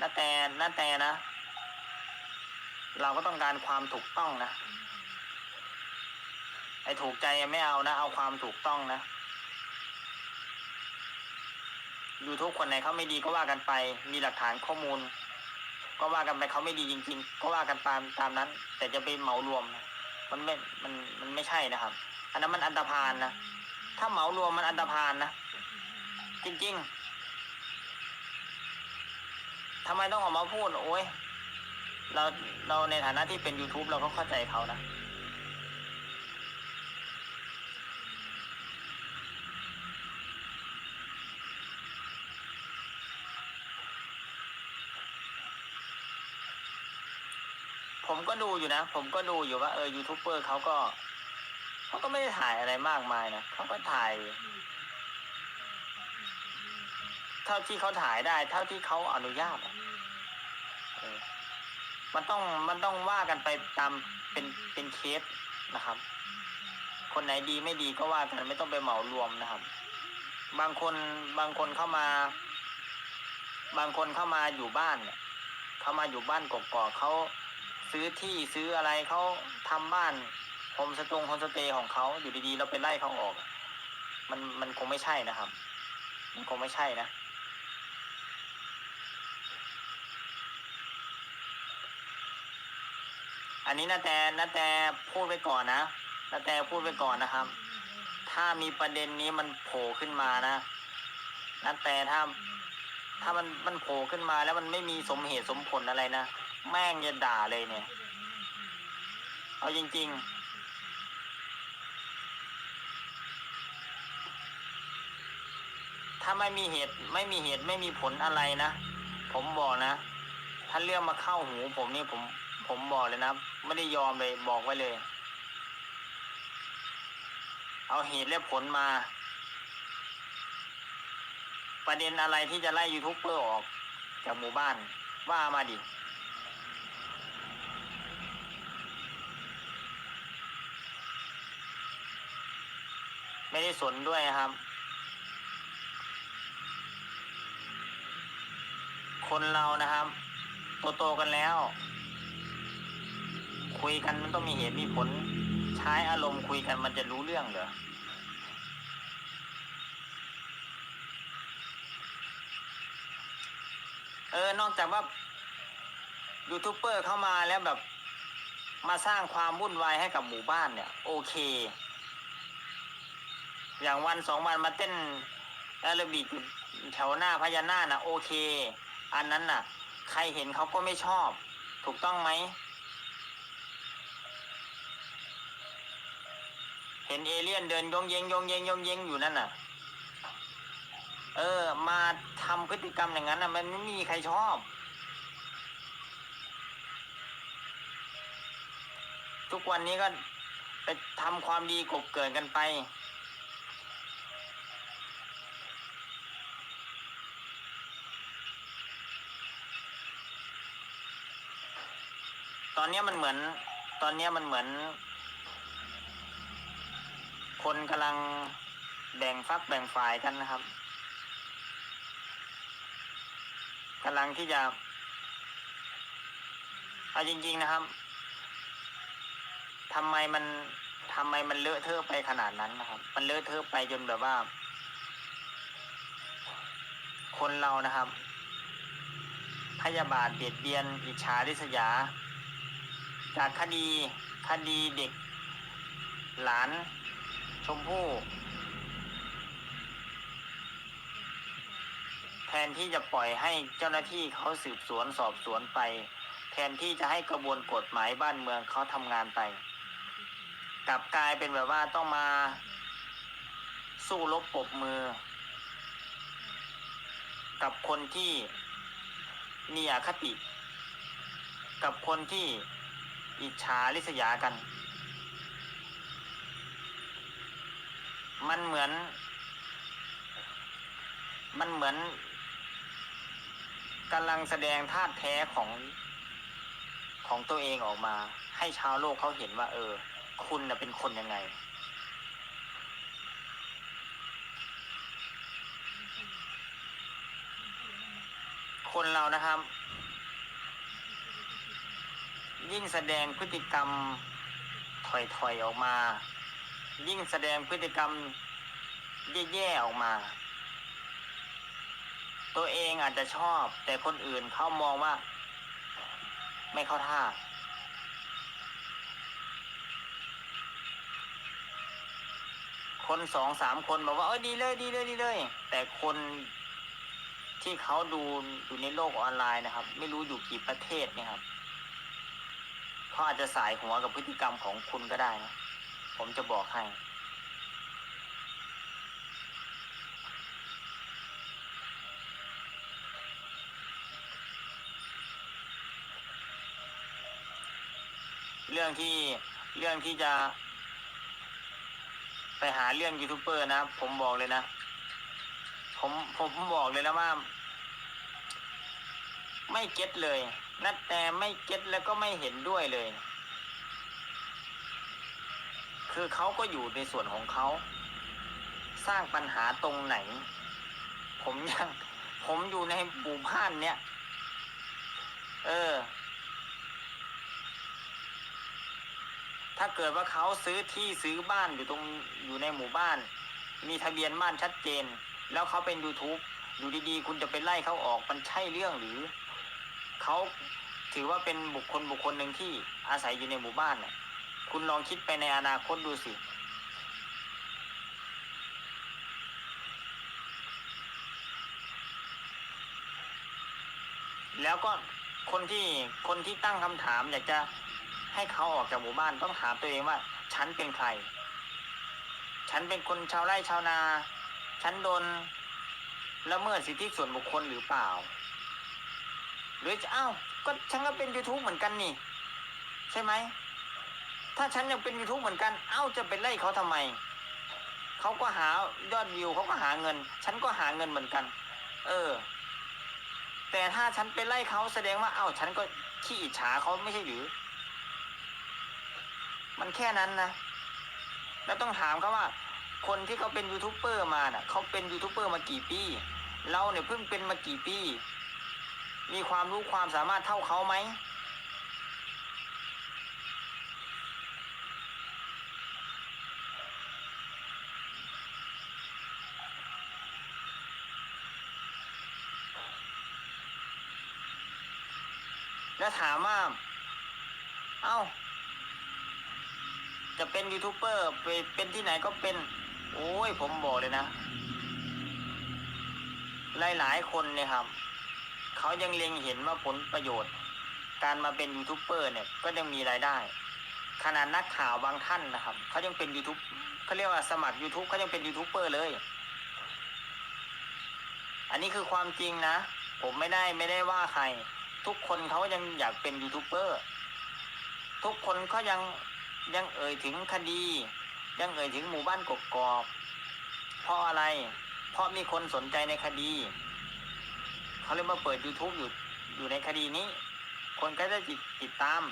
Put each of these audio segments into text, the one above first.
นาแต่นาแต่นะ เราก็ต้องการความถูกต้องนะ ไอ้ถูกใจไม่เอานะ เอาความถูกต้องนะ YouTube คนไหนเขาไม่ดีก็ว่ากันไป มีหลักฐานข้อมูล ก็ว่ากันไปเขาไม่ดีจริง ๆ ก็ว่ากันตามตามนั้น แต่จะไปเหมารวม มันไม่มันมันไม่ใช่นะครับ อันนั้นมันอันตรพานนะถ้าเหมารวมมันอันตรพานนะจริง ๆ ทำไมต้องออกมาพูดโอ้ยเราเราในฐานะที่เป็น YouTube เราก็เข้าใจเขานะผมก็ดูอยู่นะ ผมก็ดูอยู่ว่าเออยูทูบเบอร์เขาก็เขาก็ไม่ได้ถ่ายอะไรมากมายนะเขาก็ถ่าย เท่าที่เขาถ่ายได้ เท่าที่เขาอนุญาตอะ มันต้องมันต้องว่ากันไปตามเป็นเป็นเคสนะครับ คนไหนดีไม่ดีก็ว่ากันไม่ต้องไปเหมารวมนะครับ บางคนบางคนเข้ามา บางคนเข้ามาอยู่บ้านเนี่ยเข้ามาอยู่บ้านกกอกเขาซื้อที่ซื้ออะไรเขาทำบ้านโฮมสตงโฮมสเตย์ของเขาอยู่ดีๆ เราไปไล่เขาออก มันมันคงไม่ใช่นะครับ มันคงไม่ใช่นะ อันนี้นาแต่นาแต่พูดไปก่อนนะนาแต่พูดไปก่อนนะครับ ถ้ามีประเด็นนี้มันโผล่ขึ้นมานะนาแต่ถ้า ถ้ามันมันโผล่ขึ้นมาแล้วมันไม่มีสมเหตุสมผลอะไรนะแม่งจะด่าเลยเนี่ย เอาจริง ๆถ้าไม่มีเหตุไม่มีเหตุไม่มีผลอะไรนะ ผมบอกนะ ถ้าเรื่องมาเข้าหูผมนี่ผมผมบอกเลยนะ ไม่ได้ยอมเลยบอกไว้เลย เอาเหตุและผลมา ประเด็นอะไรที่จะไล่ยูทูบเบอร์ออก จากหมู่บ้านว่ามาดิไม่ได้สนด้วยครับ คนเรานะครับ โตๆกันแล้ว คุยกันมันต้องมีเหตุมีผล ใช้อารมณ์คุยกันมันจะรู้เรื่องเหรอเออนอกจากว่ายูทูบเบอร์เข้ามาแล้วแบบมาสร้างความวุ่นวายให้กับหมู่บ้านเนี่ย โอเค อย่างวันสองวันมาเต้นแอโรบิกแถวหน้าพญานาคนะโอเค อันนั้นน่ะ ใครเห็นเขาก็ไม่ชอบ ถูกต้องไหม เห็นเอเลี่ยนเดินยงเยงยงเยงยงเยงอยู่นั่นน่ะ เออ มาทำพฤติกรรมอย่างนั้นน่ะ มันไม่มีใครชอบ ทุกวันนี้ก็ไปทำความดีกบเกินกันไป ตอนนี้มันเหมือน ตอนนี้มันเหมือน คนกำลังแบ่งฟักแบ่งฝ่ายกันนะครับกำลังที่จะเอาจริง ๆนะครับทำไมมันทำไมมันเลอะเทอะไปขนาดนั้นนะครับ มันเลอะเทอะไปจนแบบว่า คนเรานะครับ พยาบาทเบียดเบียนอิจฉาริษยา จากคดีคดีเด็ก หลาน มพู่ แทนที่จะปล่อยให้เจ้าหน้าที่เขาสืบสวนสอบสวนไป แทนที่จะให้กระบวนกฎหมายบ้านเมืองเขาทำงานไป กลับกลายเป็นแบบว่าต้องมาสู้รบปบมือ กับคนที่มีอคติ กับคนที่อิจฉาริษยากัน มันเหมือน มันเหมือนกำลังแสดงธาตุแท้ของของตัวเองออกมา ให้ชาวโลกเขาเห็นว่า เออ คุณนะเป็นคนยังไง คนเรานะครับ ยิ่งแสดงพฤติกรรมถอยๆออกมา ยิ่งแสดงพฤติกรรมแย่ๆออกมา ตัวเองอาจจะชอบ แต่คนอื่นเขามองว่า ไม่เข้าท่า คนสองสามคนบอกว่าเออดีเลยดีเลยดีเลย แต่คนที่เขาดูอยู่ในโลกออนไลน์นะครับ ไม่รู้อยู่กี่ประเทศนี่ยครับเขาอาจจะสายหัวกับพฤติกรรมของคุณก็ได้นะ ผมจะบอกให้ เรื่องที่เรื่องที่จะไปหาเรื่องยูทูบเบอร์นะ ผมบอกเลยนะ ผมผมบอกเลยนะว่า ไม่เก็ตเลย นัดแต่ไม่เก็ตแล้วก็ไม่เห็นด้วยเลย คือเขาก็อยู่ในส่วนของเขา สร้างปัญหาตรงไหน ผมยังผมอยู่ในหมู่บ้านเนี่ย เออ ถ้าเกิดว่าเขาซื้อที่ซื้อบ้านอยู่ตรงอยู่ในหมู่บ้าน มีทะเบียนบ้านชัดเจน แล้วเขาเป็น YouTube อยู่ดีๆ คุณจะไปไล่เขาออกมันใช่เรื่องหรือ เขาถือว่าเป็นบุคคลบุคคลหนึ่งที่อาศัยอยู่ในหมู่บ้านเนี่ย คุณลองคิดไปในอนาคตดูสิ แล้วก็คนที่คนที่ตั้งคำถามอยากจะให้เขาออกจากหมู่บ้านต้องถามตัวเองว่า ฉันเป็นใคร ฉันเป็นคนชาวไร่ชาวนา ฉันโดนละเมิดสิทธิส่วนบุคคลหรือเปล่า หรือจะอ้าวก็ฉันก็เป็น YouTube เหมือนกันนี่ ใช่ไหม ถ้าฉันยังเป็น YouTube เหมือนกัน เอ้าจะไปไล่เขาทำไม เขาก็หายอดวิวเขาก็หาเงิน ฉันก็หาเงินเหมือนกัน เออ แต่ถ้าฉันไปไล่เขาแสดงว่าเอ้าฉันก็ขี้อิจฉาเขาไม่ใช่หรือ มันแค่นั้นนะ แล้วต้องถามเขาว่า คนที่เขาเป็นยูทูบเบอร์มาน่ะเขาเป็นยูทูบเบอร์มากี่ปี เราเนี่ยเพิ่งเป็นมากี่ปี มีความรู้ความสามารถเท่าเขาไหม ถามว่า เอ้า จะเป็นยูทูบเบอร์ไปเป็นที่ไหนก็เป็น โอ้ย ผมบอกเลยนะ หลาย ๆ คนเนี่ยครับ เขายังเล็งเห็นว่าผลประโยชน์ การมาเป็นยูทูบเบอร์เนี่ย ก็ยังมีรายได้ ขนาดนักข่าวบางท่านนะครับ เขายังเป็นยูทูบเขาเรียกว่าสมัคร YouTube เขายังเป็นยูทูบเบอร์เลย อันนี้คือความจริงนะ ผมไม่ได้ไม่ได้ว่าใคร ทุกคนเขายังอยากเป็นยูทูบเบอร์ ทุกคนเขายังยังเอ่ยถึงคดี ยังเอ่ยถึงหมู่บ้านกกอกเพราะอะไร เพราะมีคนสนใจในคดี เขาเลยมาเปิด YouTube อยู่อยู่ในคดีนี้ คนก็จะติดติดตาม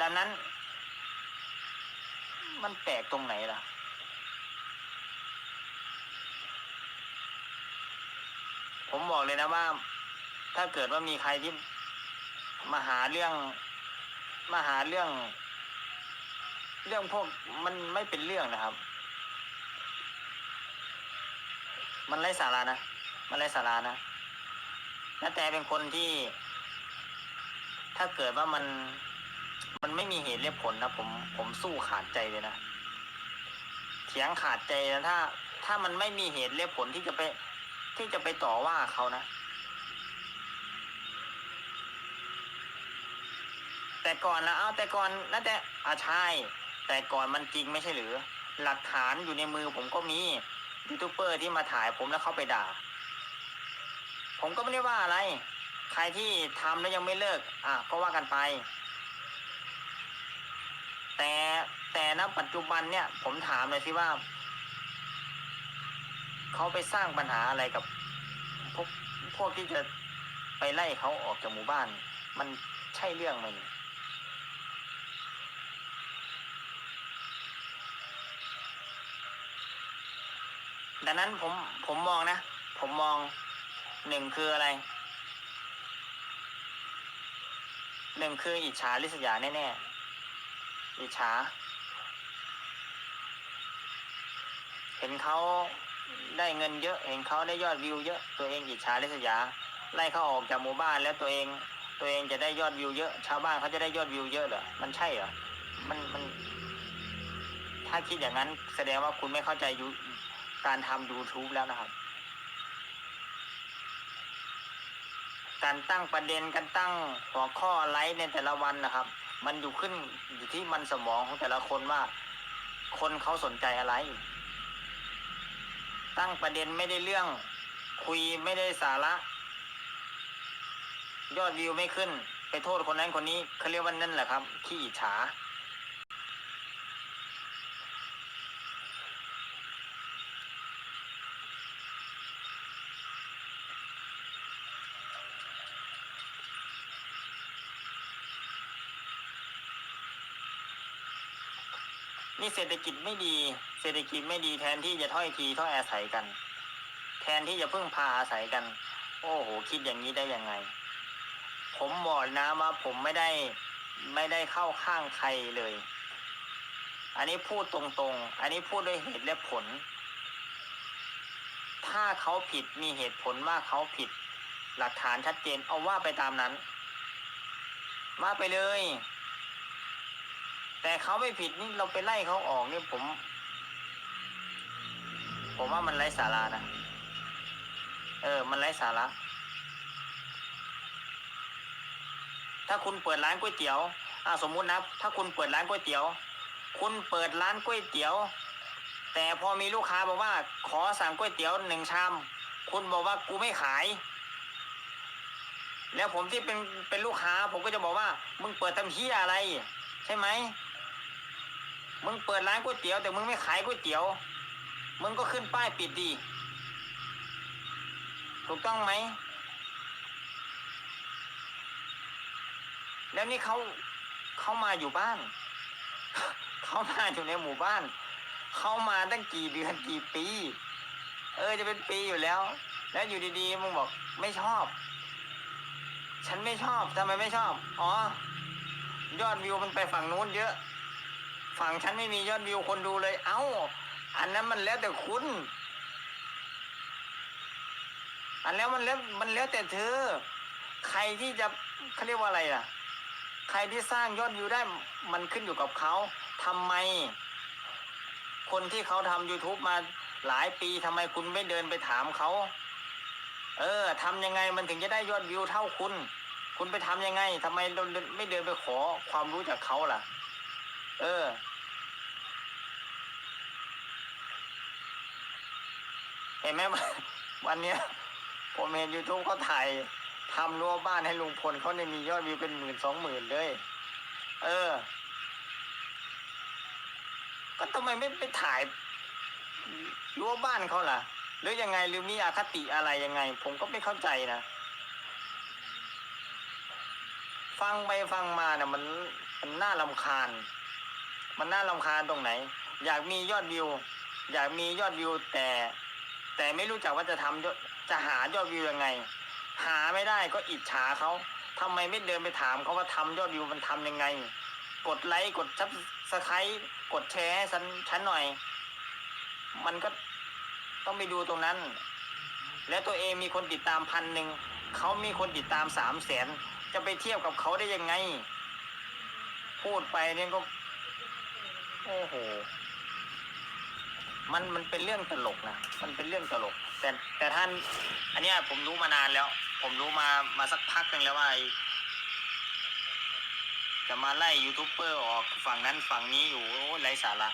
ดังนั้น มันแปลกตรงไหนล่ะผมบอกเลยนะว่า ถ้าเกิดว่ามีใครที่มาหาเรื่องมาหาเรื่อง เรื่องพวกมันไม่เป็นเรื่องนะครับ มันไร้สาระนะมันไร้สาระนะนาแต่เป็นคนที่ ถ้าเกิดว่ามันมันไม่มีเหตุและผลนะผม ผมสู้ขาดใจเลยนะเถียงขาดใจนะถ้า ถ้ามันไม่มีเหตุและผลที่จะไป ที่จะไปต่อว่าเขานะ แต่ก่อนนะเอาแต่ก่อนนะแต่อาใช่ แต่ก่อนมันจริงไม่ใช่หรือ หลักฐานอยู่ในมือผมก็มียูทูบเบอร์ที่มาถ่ายผมแล้วเข้าไปด่า ผมก็ไม่ได้ว่าอะไร ใครที่ทำแล้วยังไม่เลิก อะก็ว่ากันไป แต่แต่ณปัจจุบันเนี่ย ผมถามเลยสิว่าเขาไปสร้างปัญหาอะไรกับพวกพวกที่จะไปไล่เขาออกจากหมู่บ้าน มันใช่เรื่องไหมเนี่ย ดังนั้นผมผมมองนะ ผมมองหนึ่งคืออะไรหนึ่งคืออิจฉาริษยาแน่ๆอิจฉา เห็นเขาได้เงินเยอะ เห็นเขาได้ยอดวิวเยอะ ตัวเองอิจฉาริษยา ไล่เขาออกจากหมู่บ้านแล้วตัวเอง ตัวเองจะได้ยอดวิวเยอะ ชาวบ้านเขาจะได้ยอดวิวเยอะเหรอ มันใช่เหรอ มันมัน ถ้าคิดอย่างนั้นแสดงว่าคุณไม่เข้าใจยู การทำ YouTube แล้วนะครับ การตั้งประเด็นการตั้งหัวข้อไลฟ์ในแต่ละวันนะครับ มันอยู่ขึ้นอยู่ที่มันสมองของแต่ละคนว่า คนเขาสนใจอะไร ตั้งประเด็นไม่ได้เรื่อง คุยไม่ได้สาระ ยอดวิวไม่ขึ้น ไปโทษคนนั้นคนนี้เขาเรียกว่านั่นแหละครับ ขี้อิจฉา นี่เศรษฐกิจไม่ดี เศรษฐกิจไม่ดีแทนที่จะถ้อยทีถ้อยอาศัยกัน แทนที่จะพึ่งพาอาศัยกัน โอ้โห คิดอย่างนี้ได้ยังไง ผมบอกนะว่าผมไม่ได้ไม่ได้เข้าข้างใครเลย อันนี้พูดตรงๆ อันนี้พูดด้วยเหตุและผล ถ้าเขาผิดมีเหตุผลว่าเขาผิด หลักฐานชัดเจนเอาว่าไปตามนั้น ว่าไปเลย แต่เขาไม่ผิดนี่เราไปไล่เขาออกนี่ผม ผมว่ามันไร้สาระนะเออ มันไร้สาระถ้าคุณเปิดร้านก๋วยเตี๋ยวอ่าสมมุตินะถ้าคุณเปิดร้านก๋วยเตี๋ยว คุณเปิดร้านก๋วยเตี๋ยว แต่พอมีลูกค้าบอกว่า ขอสั่งก๋วยเตี๋ยวหนึ่งชามคุณบอกว่ากูไม่ขาย แล้วผมที่เป็นเป็นลูกค้า ผมก็จะบอกว่า มึงเปิดทำเฮียอะไร ใช่ไหม มึงเปิดร้านก๋วยเตี๋ยวแต่มึงไม่ขายก๋วยเตี๋ยว มึงก็ขึ้นป้ายปิดดี ถูกต้องไหม แล้วนี่เขาเขามาอยู่บ้าน เขามาอยู่ในหมู่บ้าน เขามาตั้งกี่เดือนกี่ปี เออจะเป็นปีอยู่แล้ว แล้วอยู่ดีๆมึงบอกไม่ชอบ ฉันไม่ชอบทำไมไม่ชอบ อ๋อ ยอดวิวมันไปฝั่งนู้นเยอะ ฝั่งฉันไม่มียอดวิวคนดูเลย เอ้า อันนั้นมันแล้วแต่คุณ อันแล้วมันแล้วมันแล้วแต่เธอ ใครที่จะเขาเรียกว่าอะไรล่ะ ใครที่สร้างยอดวิวได้มันขึ้นอยู่กับเขาทำไม คนที่เขาทำ YouTube มาหลายปีทำไมคุณไม่เดินไปถามเขา เออทำยังไงมันถึงจะได้ยอดวิวเท่าคุณ คุณไปทำยังไงทำไมเราไม่เดินไปขอความรู้จากเขาล่ะ เออ เห็นไหมวันนเนี้ย ผมเห็นยูทูบเขาถ่ายทำรั้วบ้านให้ลุงพลเขาเนี่ยมียอดวิวเป็นหมื่นสองหมื่นเลย เออ ก็ทำไมไม่ไปถ่ายรั้วบ้านเขาล่ะ หรือยังไงหรือมีอคติอะไรยังไง ผมก็ไม่เข้าใจนะ ฟังไปฟังมาเนี่ยมันมันน่าลำคาญ มันน่าลำคาญตรงไหน อยากมียอดวิว อยากมียอดวิวแต่ แต่ไม่รู้จักว่าจะทำยอดจะหายอดวิวยังไง หาไม่ได้ก็อิจฉาเขาทำไมไม่เดินไปถามเขาว่าทำยอดวิวมันทำยังไง กดไลค์กดซับสไครต์กดแชร์ให้ฉันฉันหน่อย มันก็ต้องไปดูตรงนั้น แล้วตัวเองมีคนติดตามพันหนึ่งเขามีคนติดตามสามแสนจะไปเทียบกับเขาได้ยังไง พูดไปเนี่ยก็ โอ้โห มันมันเป็นเรื่องตลกนะ มันเป็นเรื่องตลก แต่แต่ท่าน อันเนี้ยผมรู้มานานแล้ว ผมรู้มามาสักพักหนึ่งแล้วว่าจะมาไล่ยูทูบเบอร์ออกฝั่งนั้นฝั่งนี้อยู่โอ้ไรสาระ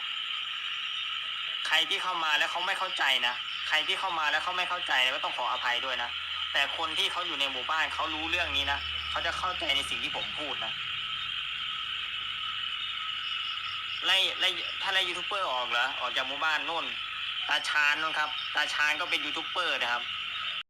ใครที่เข้ามาแล้วเขาไม่เข้าใจนะใครที่เข้ามาแล้วเขาไม่เข้าใจก็ต้องขออภัยด้วยนะแต่คนที่เขาอยู่ในหมู่บ้านเขารู้เรื่องนี้นะเขาจะเข้าใจในสิ่งที่ผมพูดนะ ไล่ไล่ถ้าไล่ยูทูบเบอร์ออกเหรอออกจากหมู่บ้านนู่นตาชาญนู่นครับ ตาชาญก็เป็นยูทูบเบอร์นะครับ